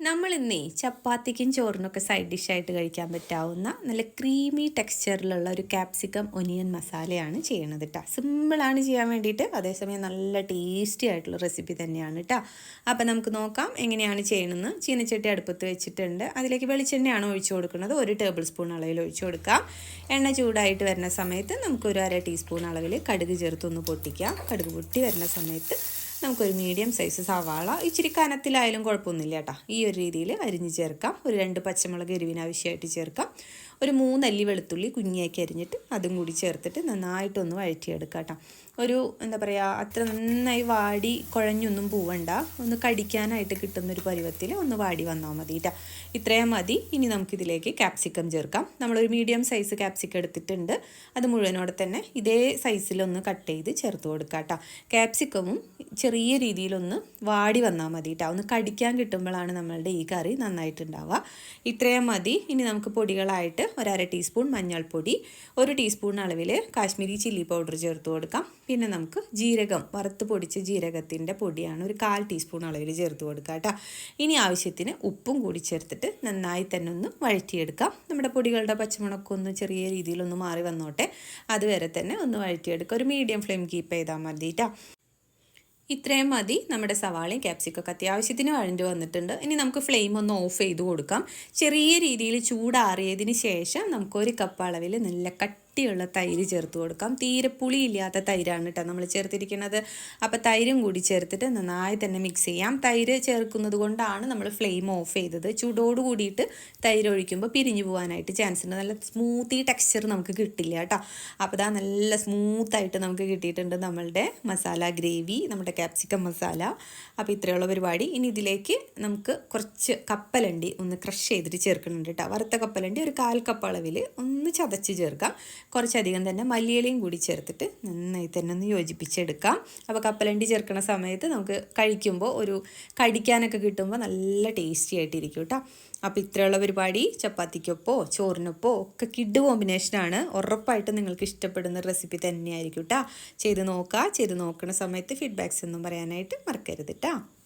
നമ്മൾ ഇന്നേ ചപ്പാത്തിക്കും ചോറിനൊക്കെ സൈഡ് ഡിഷായിട്ട് കഴിക്കാൻ പറ്റാവുന്ന നല്ല ക്രീമി ടെക്സ്ചറിലുള്ള ഒരു ക്യാപ്സിക്കം ഒനിയൻ മസാലയാണ് ചെയ്യണത് കേട്ടോ സിമ്പിളാണ് ചെയ്യാൻ വേണ്ടിയിട്ട് അതേസമയം നല്ല ടേസ്റ്റി ആയിട്ടുള്ള റെസിപ്പി തന്നെയാണ് കേട്ടോ അപ്പം നമുക്ക് നോക്കാം എങ്ങനെയാണ് ചെയ്യണമെന്ന് ചീനച്ചട്ടി അടുപ്പത്ത് വെച്ചിട്ടുണ്ട്. അതിലേക്ക് വെളിച്ചെണ്ണയാണ് ഒഴിച്ചു കൊടുക്കുന്നത്. ഒരു ടേബിൾ സ്പൂൺ അളവിൽ ഒഴിച്ചു കൊടുക്കാം. എണ്ണ ചൂടായിട്ട് വരുന്ന സമയത്ത് നമുക്കൊരു അര ടീസ്പൂൺ അളവിൽ കടുക് ചേർത്തൊന്ന് പൊട്ടിക്കാം. കടുക് പൊട്ടി വരുന്ന സമയത്ത് നമുക്കൊരു മീഡിയം സൈസ് സവാള. ഇച്ചിരി കനത്തിലായാലും കുഴപ്പമൊന്നുമില്ല കേട്ടോ. ഈ ഒരു രീതിയിൽ അരിഞ്ഞ് ചേർക്കാം. ഒരു രണ്ട് പച്ചമുളക് എരിവിനാവശ്യമായിട്ട് ചേർക്കാം. ഒരു മൂന്നല്ലി വെളുത്തുള്ളി കുഞ്ഞിയാക്കി അരിഞ്ഞിട്ട് അതും കൂടി ചേർത്തിട്ട് നന്നായിട്ടൊന്ന് വഴറ്റിയെടുക്കാം കേട്ടോ. ഒരു എന്താ പറയുക അത്ര നന്നായി വാടി കുഴഞ്ഞൊന്നും പോവണ്ട. ഒന്ന് കടിക്കാനായിട്ട് കിട്ടുന്നൊരു പരുവത്തിൽ ഒന്ന് വാടി വന്നാൽ മതി കേട്ടോ. ഇത്രയും മതി. ഇനി നമുക്കിതിലേക്ക് ക്യാപ്സിക്കം ചേർക്കാം. നമ്മളൊരു മീഡിയം സൈസ് ക്യാപ്സിക്കം എടുത്തിട്ടുണ്ട്. അത് മുഴുവനോടെ തന്നെ ഇതേ സൈസിലൊന്ന് കട്ട് ചെയ്ത് ചേർത്ത് കൊടുക്കാം കേട്ടോ. ക്യാപ്സിക്കമും ചെറിയ രീതിയിലൊന്ന് വാടി വന്നാൽ മതി കേട്ടോ ഒന്ന് കടിക്കാൻ കിട്ടുമ്പോഴാണ് നമ്മളുടെ ഈ കറി നന്നായിട്ടുണ്ടാവുക. ഇത്രയും മതി. ഇനി നമുക്ക് പൊടികളായിട്ട് ഒരര ടീസ്പൂൺ മഞ്ഞൾപ്പൊടി ഒരു ടീസ്പൂൺ അളവിൽ കാശ്മീരി ചില്ലി പൗഡർ ചേർത്ത് കൊടുക്കാം. പിന്നെ നമുക്ക് ജീരകം വറുത്ത് പൊടിച്ച ജീരകത്തിന്റെ പൊടിയാണ് ഒരു കാൽ ടീസ്പൂൺ അളവിൽ ചേർത്ത് കൊടുക്കുക കേട്ടോ. ഇനി ആവശ്യത്തിന് ഉപ്പും കൂടി ചേർത്തിട്ട് നന്നായി തന്നെ ഒന്ന് വഴറ്റിയെടുക്കാം. നമ്മുടെ പൊടികളുടെ പച്ചമുളകൊക്കെ ഒന്ന് ചെറിയ രീതിയിലൊന്ന് മാറി വന്നോട്ടെ. അതുവരെ തന്നെ ഒന്ന് വഴറ്റിയെടുക്കുക. ഒരു മീഡിയം ഫ്ലെയിം കീപ്പ് ചെയ്താൽ മതി കേട്ടോ. ഇത്രയും മതി. നമ്മുടെ സവാളയും ക്യാപ്സിക്കൊക്കെ അത്യാവശ്യത്തിന് വഴഞ്ഞു വന്നിട്ടുണ്ട്. ഇനി നമുക്ക് ഫ്ലെയിം ഒന്ന് ഓഫ് ചെയ്ത് കൊടുക്കാം. ചെറിയ രീതിയിൽ ചൂടാറിയതിന് ശേഷം നമുക്കൊരു കപ്പ് അളവിൽ നല്ല കട്ട് കട്ടിയുള്ള തൈര് ചേർത്ത് കൊടുക്കാം. തീരെ പുളിയില്ലാത്ത തൈരാണ് കേട്ടോ നമ്മൾ ചേർത്തിരിക്കുന്നത്. അപ്പോൾ തൈരും കൂടി ചേർത്തിട്ട് നന്നായി തന്നെ മിക്സ് ചെയ്യാം. തൈര് ചേർക്കുന്നത് കൊണ്ടാണ് നമ്മൾ ഫ്ലെയിം ഓഫ് ചെയ്തത്. ചൂടോട് കൂടിയിട്ട് തൈര് ഒഴിക്കുമ്പോൾ പിരിഞ്ഞു പോകാനായിട്ട് ചാൻസ് ഉണ്ട്. നല്ല സ്മൂത്തി ടെക്സ്ചർ നമുക്ക് കിട്ടില്ല കേട്ടോ. അപ്പോൾ ഇതാ നല്ല സ്മൂത്തായിട്ട് നമുക്ക് കിട്ടിയിട്ടുണ്ട് നമ്മളുടെ മസാല ഗ്രേവി നമ്മുടെ ക്യാപ്സിക്കം മസാല. അപ്പോൾ ഇത്രയുള്ള പരിപാടി. ഇനി ഇതിലേക്ക് നമുക്ക് കുറച്ച് കപ്പലണ്ടി ഒന്ന് ക്രഷ് ചെയ്തിട്ട് ചേർക്കുന്നുണ്ട് കേട്ടോ. വറുത്ത കപ്പലണ്ടി ഒരു കാൽ കപ്പ് അളവിൽ ഒന്ന് ചതച്ച് ചേർക്കാം. കുറച്ചധികം തന്നെ മല്ലിയിലയും കൂടി ചേർത്തിട്ട് നന്നായി തന്നെ ഒന്ന് യോജിപ്പിച്ചെടുക്കാം. അപ്പോൾ കപ്പലണ്ടി ചേർക്കുന്ന സമയത്ത് നമുക്ക് കഴിക്കുമ്പോൾ ഒരു കടിക്കാനൊക്കെ കിട്ടുമ്പോൾ നല്ല ടേസ്റ്റി ആയിട്ടിരിക്കും കേട്ടോ. അപ്പോൾ ഇത്രയുള്ള പരിപാടി ചപ്പാത്തിക്കൊപ്പോ ചോറിനൊപ്പോ ഒക്കെ കിഡ് കോമ്പിനേഷനാണ് ഉറപ്പായിട്ട് നിങ്ങൾക്ക് ഇഷ്ടപ്പെടുന്ന റെസിപ്പി തന്നെയായിരിക്കും കേട്ടോ. ചെയ്ത് നോക്കുക. ചെയ്ത് നോക്കുന്ന സമയത്ത് ഫീഡ്ബാക്സ് ഒന്നും പറയാനായിട്ട് മറക്കരുത് കേട്ടോ.